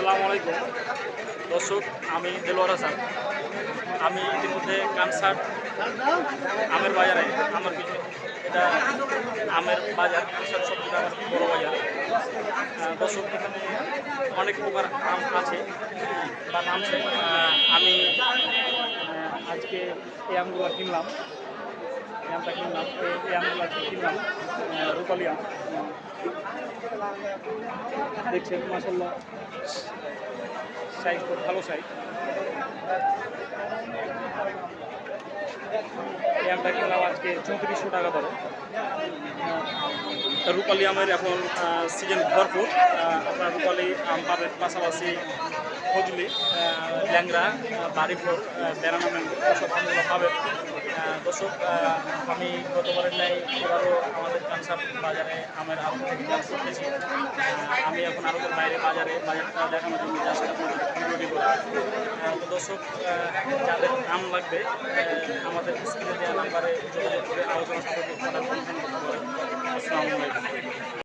আসসালামু আলাইকুম। দর্শক আমি দেলোয়ার হাসান। আমি ইতিমধ্যে কানসার আমের বাজারে আমার কিছু এটা আমের বাজার কানসার সবচেয়ে আমার বড় বাজার। দর্শক এখানে অনেক প্রকার আম আছে। বা আহ, আমি আজকে এই আমগুলো কিনলাম। আমটা কিনলাম এই আমগুলো কিনলাম রূপালি আম। দেখছেন মাসাল্লাহ সাইজ খুব ভালো সাইজ এই আমটা কিনলাম আজকে চৌত্রিশশো টাকা আহ, রূপালি আমের এখন সিজন ভরপুর। আপনার রূপালি আম পাবেন পাশাপাশি ফজলি ল্যাংরা বাড়িফোর বেড়ানা ম্যাঙ্গো সব আমগুলো পাবেন দর্শক আমি গতবারের ন্যায় এবারও আমাদের কানসার বাজারে আমের আম থেকে চাষ করতেছি আমি এখন আরও বাইরে বাজারে বাজারটা দেখানোর জন্য আপনাদের ভিডিওটি তো দর্শক যাদের আম লাগবে আমাদের স্ক্রিনে দেওয়া নাম্বারে যোগাযোগ করে আলোচনা কথা